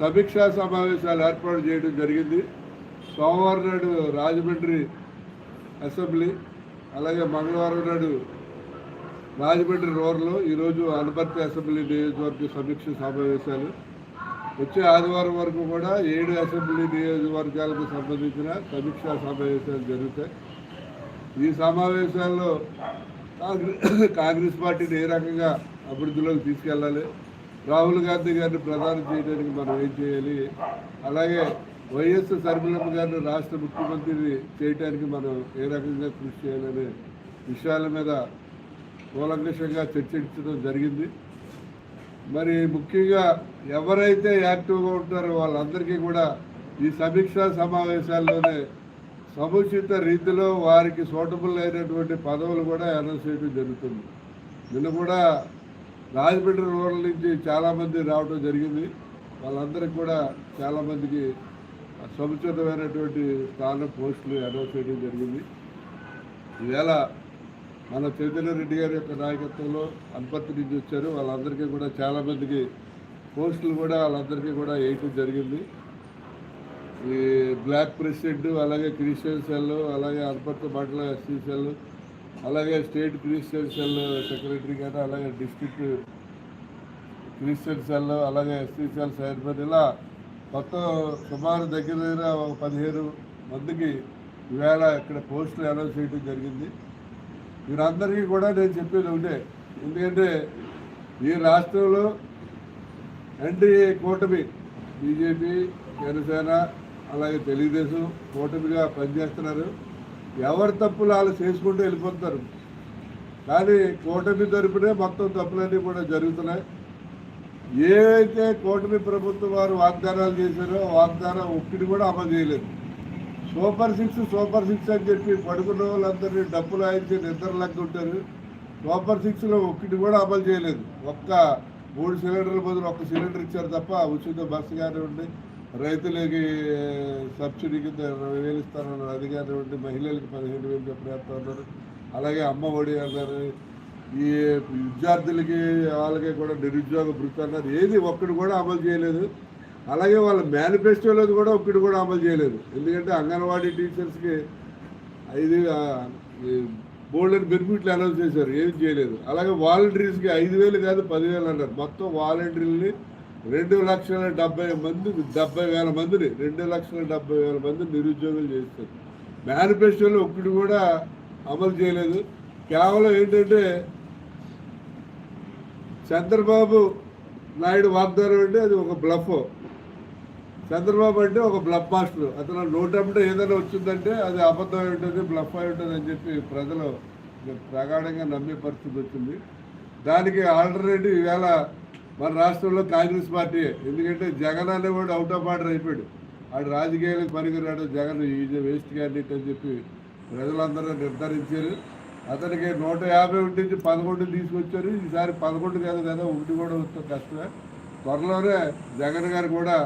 సమీక్షా సమావేశాలు ఏర్పాటు చేయడం జరిగింది. సోమవారం నాడు రాజమండ్రి అసెంబ్లీ అలాగే మంగళవారం నాడు రాజమండ్రి రోడ్లో ఈరోజు అనపర్తి అసెంబ్లీ నియోజకవర్గ సమీక్ష సమావేశాలు. వచ్చే ఆదివారం వరకు కూడా ఏడు అసెంబ్లీ నియోజకవర్గాలకు సంబంధించిన సమీక్షా సమావేశాలు జరుగుతాయి. ఈ సమావేశాల్లో కాంగ్రెస్ కాంగ్రెస్ పార్టీని ఏ రకంగా అభివృద్ధిలోకి తీసుకెళ్ళాలి? రాహుల్ గాంధీ గారిని ప్రధానం చేయడానికి మనం ఏం చేయాలి? అలాగే వైఎస్ సర్మిలమ్మ గారిని రాష్ట్ర ముఖ్యమంత్రిని చేయడానికి మనం ఏ రకంగా కృషి చేయాలనే విషయాల మీద కూలంకషంగా చర్చించడం జరిగింది. మరి ముఖ్యంగా ఎవరైతే యాక్టివ్గా ఉంటారో వాళ్ళందరికీ కూడా ఈ సమీక్షా సమావేశాల్లోనే సముచిత రీతిలో వారికి సూటబుల్ అయినటువంటి పదవులు కూడా అనౌన్స్ చేయడం జరుగుతుంది. నిన్న కూడా రాజమండ్రి రూరల్ నుంచి చాలామంది రావడం జరిగింది. వాళ్ళందరికీ కూడా చాలామందికి సముచితమైనటువంటి స్థానం పోస్టులు అనౌన్స్ చేయడం జరిగింది. ఈవేళ మన చైతన్య రెడ్డి గారి యొక్క నాయకత్వంలో అనుపత్తి నుంచి వచ్చారు. వాళ్ళందరికీ కూడా చాలామందికి పోస్టులు కూడా వాళ్ళందరికీ కూడా వేయటం జరిగింది. ఈ బ్లాక్ ప్రెసిడెంట్ అలాగే క్రిస్టియన్ సెల్ అలాగే అనుపత్తి మండల ఎస్సీ సెల్ అలాగే స్టేట్ క్రిస్టియన్ సెల్ సెక్రటరీ కానీ అలాగే డిస్ట్రిక్ట్ క్రిస్టియన్ సెల్ అలాగే ఎస్సీ సెల్ చైర్మన్ ఇలా మొత్తం సుమారు దగ్గర దగ్గర ఒక పదిహేను మందికి ఈవేళ ఇక్కడ పోస్టులు అనౌన్స్ చేయడం జరిగింది. వీరందరికీ కూడా నేను చెప్పేది ఒకటే ఎందుకంటే ఈ రాష్ట్రంలో ఎన్డీఏ కూటమి బీజేపీ జనసేన అలాగే తెలుగుదేశం కూటమిగా పనిచేస్తున్నారు. ఎవరి తప్పులు వాళ్ళు చేసుకుంటూ వెళ్ళిపోతారు. కానీ కూటమి తరపునే మొత్తం తప్పులన్నీ కూడా జరుగుతున్నాయి. ఏదైతే కూటమి ప్రభుత్వం వారు వాగ్దానాలు చేశారో వాగ్దానం ఒక్కటి కూడా అమలు చేయలేదు. సూపర్ సిక్స్ సూపర్ సిక్స్ అని చెప్పి పడుకున్న వాళ్ళందరినీ డబ్బులు ఆయించి నిద్ర లెక్కుంటారు. సూపర్ సిక్స్లో ఒక్కటి కూడా అమలు చేయలేదు. ఒక్క మూడు సిలిండర్ల బదులు ఒక్క సిలిండర్ ఇచ్చారు తప్ప ఉచిత బస్సు కానివ్వండి రైతులకి సబ్సిడీ కింద ఇరవై వేలు ఇస్తానన్నారు అది కానివ్వండి మహిళలకి పదిహేను వేలు చెప్పిన ఉన్నారు. అలాగే అమ్మ ఒడి అన్నారు ఈ విద్యార్థులకి వాళ్ళకి కూడా నిరుద్యోగ భృతి అన్నారు. ఏది ఒక్కటి కూడా అమలు చేయలేదు. అలాగే వాళ్ళ మేనిఫెస్టోలో కూడా ఒక్కటి కూడా అమలు చేయలేదు. ఎందుకంటే అంగన్వాడీ టీచర్స్కి ఐదు బోల్డెన్ బెనిఫిట్లు అనౌన్స్ చేశారు. ఏం చేయలేదు. అలాగే వాలంటీర్స్కి ఐదు వేలు కాదు పదివేలు అన్నారు. మొత్తం వాలంటీర్ని రెండు లక్షల డెబ్బై మంది డెబ్బై వేల మందిని రెండు లక్షల డెబ్బై వేల మంది నిరుద్యోగులు చేస్తారు. మేనిఫెస్టోలో ఒక్కటి కూడా అమలు చేయలేదు. కేవలం ఏంటంటే చంద్రబాబు నాయుడు వాగ్దానం అంటే అది ఒక బ్లఫ్. చంద్రబాబు అంటే ఒక బ్లఫ్ మాస్టర్. అతను నోటంటే ఏదైనా వచ్చిందంటే అది అబద్ధం అయి ఉంటుంది బ్లఫ్ అయి ఉంటుంది అని చెప్పి ప్రజలు ప్రగాఢంగా నమ్మే పరిస్థితి వచ్చింది. దానికి ఆల్టర్నేటివ్ ఈవేళ మన రాష్ట్రంలో కాంగ్రెస్ పార్టీ ఎందుకంటే జగన్ అనేవాడు అవుట్ ఆఫ్ ఆర్డర్ అయిపోయాడు. ఆడు రాజకీయాలకు పనికిరాడు జగన్ ఈజ్ వేస్ట్ క్యాండిడేట్ అని చెప్పి ప్రజలందరూ నిర్ధారించారు. అతనికి నూట యాభై ఒకటి నుంచి పదకొండు తీసుకొచ్చారు. ఈసారి పదకొండు కాదు కదా ఒకటి కూడా వస్తాం కష్టమే. త్వరలోనే జగన్ గారు కూడా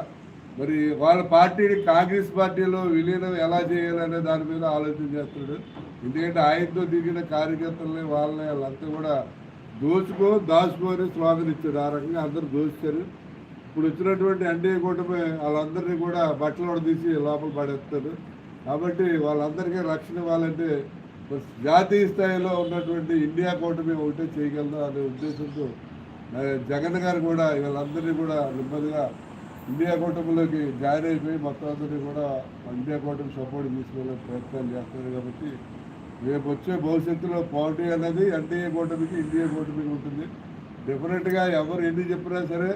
మరి వాళ్ళ పార్టీని కాంగ్రెస్ పార్టీలో విలీనం ఎలా చేయాలనే దాని మీద ఆలోచన చేస్తున్నాడు. ఎందుకంటే ఆయనతో దిగిన కార్యకర్తలని వాళ్ళని వాళ్ళంతా కూడా దోచుకో దాచుకో స్వామిని స్లోగన్ ఇచ్చారు ఆ రకంగా అందరూ దోచుతారు. ఇప్పుడు వచ్చినటువంటి ఎన్డీఏ కూటమి వాళ్ళందరినీ కూడా బట్టలు తీసి లోపల పడేస్తారు. కాబట్టి వాళ్ళందరికీ రక్షణ ఇవ్వాలంటే జాతీయ స్థాయిలో ఉన్నటువంటి ఇండియా కూటమి ఒకటే చేయగలదు అనే ఉద్దేశంతో జగన్ గారు కూడా వీళ్ళందరినీ కూడా నెమ్మదిగా ఇండియా కూటమిలోకి జాయిన్ అయిపోయి మొత్తం అందరినీ కూడా ఇండియా కూటమి సపోర్ట్ తీసుకునే ప్రయత్నాలు చేస్తున్నారు కాబట్టి రేపు వచ్చే భవిష్యత్తులో పార్టీ అనేది ఎన్డీఏ కూటమికి ఇండియా కూటమికి ఉంటుంది. డెఫినెట్గా ఎవరు ఎన్ని చెప్పినా సరే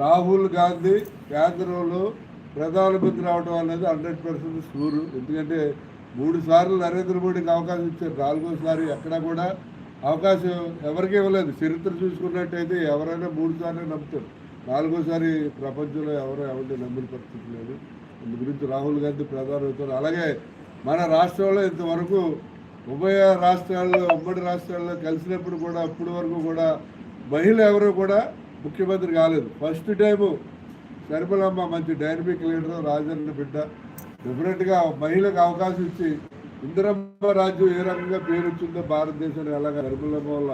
రాహుల్ గాంధీ కేంద్రంలో ప్రధానమంత్రి రావడం అనేది హండ్రెడ్ పర్సెంట్ షూరు ఎందుకంటే మూడు సార్లు నరేంద్ర మోడీకి అవకాశం ఇచ్చారు. నాలుగోసారి ఎక్కడా కూడా అవకాశం ఎవరికి ఇవ్వలేదు. చరిత్ర చూసుకున్నట్టయితే ఎవరైనా మూడు సార్లు నమ్ముతారు. నాలుగోసారి ప్రపంచంలో ఎవరు ఎవరిని నమ్మిన పరిస్థితి లేదు. అందు గురించి రాహుల్ గాంధీ ప్రధానమవుతారు అలాగే మన రాష్ట్రంలో ఇంతవరకు ఉభయ రాష్ట్రాల్లో ఉమ్మడి రాష్ట్రాల్లో కలిసినప్పుడు కూడా అప్పటి వరకు కూడా మహిళ ఎవరు కూడా ముఖ్యమంత్రి కాలేదు. ఫస్ట్ టైము శర్మలమ్మ మంచి డైనమిక్ లీడర్ రాజన్న బిడ్డ. డిఫరెంట్గా మహిళకు అవకాశం ఇచ్చి ఇందిరమ్మ రాజ్యం ఏ రకంగా పేరు వచ్చిందో భారతదేశంలో ఎలాగ నిర్మలమ్మ వల్ల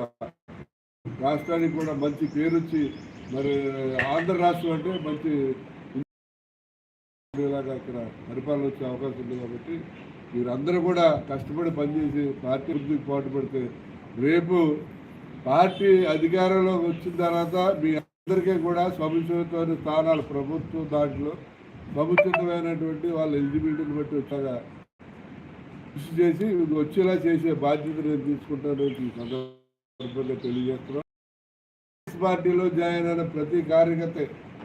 రాష్ట్రానికి కూడా మంచి పేరు వచ్చి మరి ఆంధ్ర రాష్ట్రం అంటే మంచి ఖచ్చితంగా అక్కడ పరిపాలన వచ్చే అవకాశం ఉంది కాబట్టి మీరందరూ కూడా కష్టపడి పనిచేసి పార్టీ ముందుకు పాటుపడితే రేపు పార్టీ అధికారంలోకి వచ్చిన తర్వాత మీ అందరికీ కూడా సముచితమైన స్థానాలు ప్రభుత్వం దాంట్లో సముచితమైనటువంటి వాళ్ళ ఎలిజిబిలిటీని బట్టి వచ్చాగా కృషి చేసి వచ్చేలా చేసే బాధ్యత నేను తీసుకుంటాను ఈ సందర్భంగా తెలియజేస్తున్నాను. కాంగ్రెస్ పార్టీలో జాయిన్ అయిన ప్రతి కార్యకర్త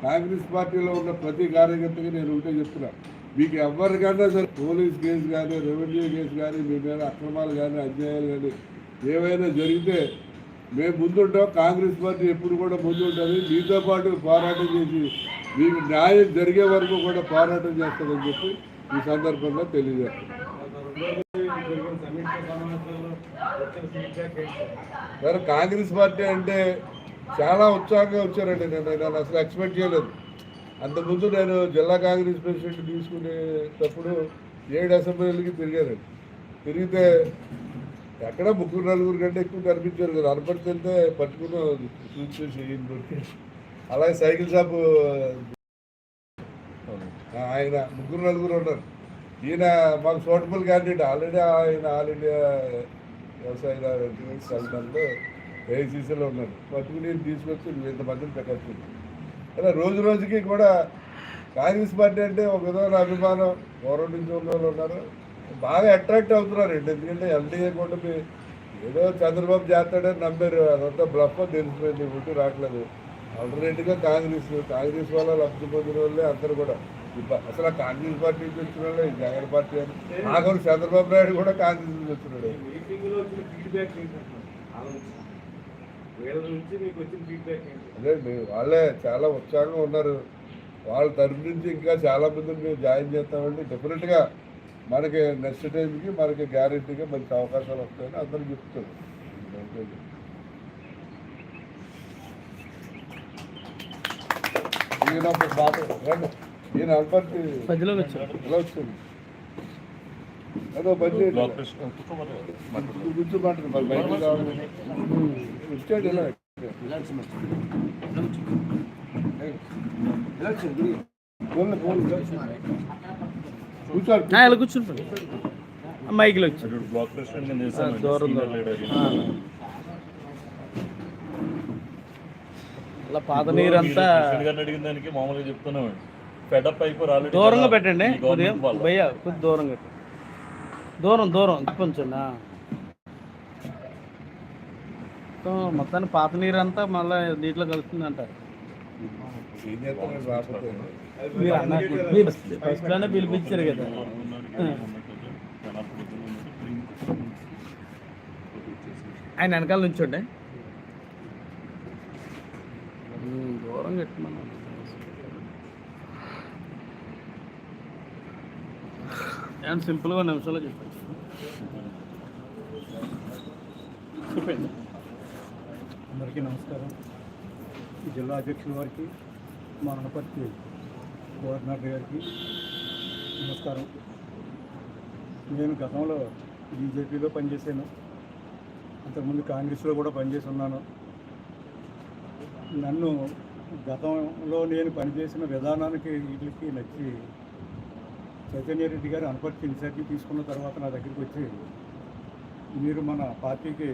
కాంగ్రెస్ పార్టీలో ఉన్న ప్రతి కార్యకర్తకి నేను ఉంటే చెప్తున్నాను మీకు ఎవరికైనా సరే పోలీస్ కేసు కానీ రెవెన్యూ కేసు కానీ మీ మీద అక్రమాలు కానీ అన్యాయాలు కానీ ఏవైనా జరిగితే మేము ముందుంటాం. కాంగ్రెస్ పార్టీ ఎప్పుడు కూడా ముందు ఉంటుంది మీతో పాటు పోరాటం చేసి మీకు న్యాయం జరిగే వరకు కూడా పోరాటం చేస్తామని చెప్పి ఈ సందర్భంగా తెలియజేస్తాం. సరే కాంగ్రెస్ పార్టీ అంటే చాలా ఉత్సాహంగా వచ్చారండి. నేను నేను అసలు ఎక్స్పెక్ట్ చేయలేదు. అంతకుముందు నేను జిల్లా కాంగ్రెస్ ప్రెసిడెంట్ తీసుకునేటప్పుడు ఏడు అసెంబ్లీలకి తిరిగానండి తిరిగితే ఎక్కడ ముగ్గురు నలుగురు కంటే ఎక్కువ కనిపించారు కదా. అనపడితే పట్టుకుని చూసి ఈయన దొరికి అలాగే సైకిల్ షాపు ఆయన ముగ్గురు నలుగురు ఉన్నారు. ఈయన మాకు సూటబుల్ క్యాండిడేట్ ఆల్రెడీ ఆయన ఆల్ ఇండియా వ్యవసాయ సంఘంలో ఏఐసీసీలో ఉన్నాడు. పట్టుకుని తీసుకొచ్చి ఇంతమందిని పెట్టారు అలా రోజు రోజుకి కూడా కాంగ్రెస్ పార్టీ అంటే ఒక విధమైన అభిమానం గౌరవం నుంచి ఉన్న వాళ్ళు ఉన్నారు. బాగా అట్రాక్ట్ అవుతున్నారు అండి ఎందుకంటే ఎన్డీఏ కూడా మీ- ఏదో చంద్రబాబు చేస్తాడని నమ్మారు. అదంతా బ్లఫ్ తెలిసిపోయింది. ఇప్పుడు రావట్లేదు. ఆల్టర్నేట్గా కాంగ్రెస్ కాంగ్రెస్ వల్ల లబ్ధి పొందిన వాళ్ళే అందరు కూడా. అసలు కాంగ్రెస్ పార్టీ నుంచి వచ్చిన వాళ్ళే జగన్ పార్టీ అని. ఆఖరు చంద్రబాబు నాయుడు కూడా కాంగ్రెస్ నుంచి వచ్చినాడు మీటింగ్లో వచ్చిన ఫీడ్బ్యాక్ ఏంటంటున్నారు వాళ్ళ నుంచి మీకు వచ్చిన ఫీడ్బ్యాక్ ఏంటి? అదే మీ- వాళ్ళే చాలా ఉత్సాహంగా ఉన్నారు. వాళ్ళ తరఫు నుంచి ఇంకా చాలా మందిని మేము జాయిన్ చేస్తామండి. డెఫినెట్గా మనకి నెక్స్ట్ టైంకి మనకి గ్యారెంటీగా మంచి అవకాశాలు వస్తాయని అందరూ చెప్తారు ఈయన ఒక బాట రండి. ఈయన అల్పర్తి. ఎలా వచ్చింది కూర్చోమంటారు మరి వచ్చాడు కూర్చోడు ఇలా కూర్చుంటాడు మైకిల్ వచ్చి. బ్లాక్ దూరం దూరం. అలా పాత ప్రెసిడెంట్ గారిని అడిగిన దానికి మామూలుగా చెప్తున్నామండి. అయిపోయి దూరంగా పెట్టండి. భయ్య కొద్ది దూరంగా పెట్టండి. దూరం దూరం కొంచెం. మొత్తాన్ని పాత నీరంతా మళ్ళీ నీటిలో కలుస్తుంది అంటారు ఏం చేస్తాను రాకపోతే మీరు అన్న మీరు ఫస్ట్లోనే పిలిపించారు కదా. ఆయన వెనకాల నుంచోండి. ఉమ్, దూరం పెట్టమన్నా అండ్ సింపుల్గా నిమిషాలు చెప్పండి చెప్పండి అందరికీ నమస్కారం. ఈ జిల్లా అధ్యక్షుల వారికి మా అనపర్తి గవర్నర్ గారికి నమస్కారం. నేను గతంలో బీజేపీలో పనిచేశాను. అంతకుముందు కాంగ్రెస్లో కూడా పనిచేసి ఉన్నాను. నన్ను గతంలో నేను పనిచేసిన విధానానికి వీటికి నచ్చి చైతన్య రెడ్డి గారు అనపర్తి ఇన్ఛార్జి తీసుకున్న తర్వాత నా దగ్గరికి వచ్చి మీరు మన పార్టీకి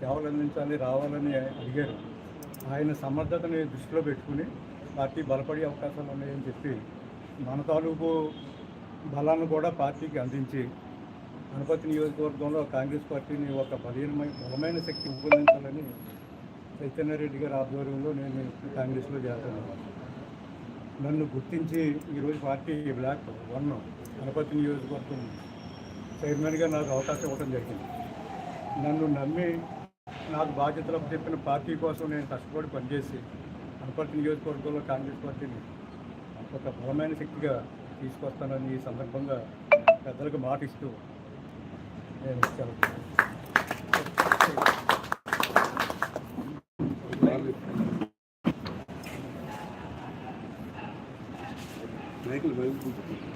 సేవలు అందించాలి రావాలని అడిగారు. ఆయన సమర్థతని దృష్టిలో పెట్టుకుని పార్టీ బలపడే అవకాశాలు ఉన్నాయని చెప్పి మన తాలూకు బలాన్ని కూడా పార్టీకి అందించి గణపతి నియోజకవర్గంలో కాంగ్రెస్ పార్టీని ఒక బలీనమైన బలమైన శక్తి రూపొందించాలని చైతన్యరెడ్డి గారి ఆధ్వర్యంలో నేను కాంగ్రెస్లో చేస్తాను. నన్ను గుర్తించి ఈరోజు పార్టీ బ్లాక్ వన్ గణపతి నియోజకవర్గం చైర్మన్గా నాకు అవకాశం ఇవ్వడం జరిగింది. నన్ను నమ్మి నాకు బాధ్యతలు చెప్పిన పార్టీ కోసం నేను కష్టపడి పనిచేసి అనపర్తి నియోజకవర్గంలో కాంగ్రెస్ పార్టీని ఒక బలమైన శక్తిగా తీసుకొస్తానని ఈ సందర్భంగా పెద్దలకు మాట ఇస్తూ నేను సెలవు మైకులు మైకులు కూర్చో.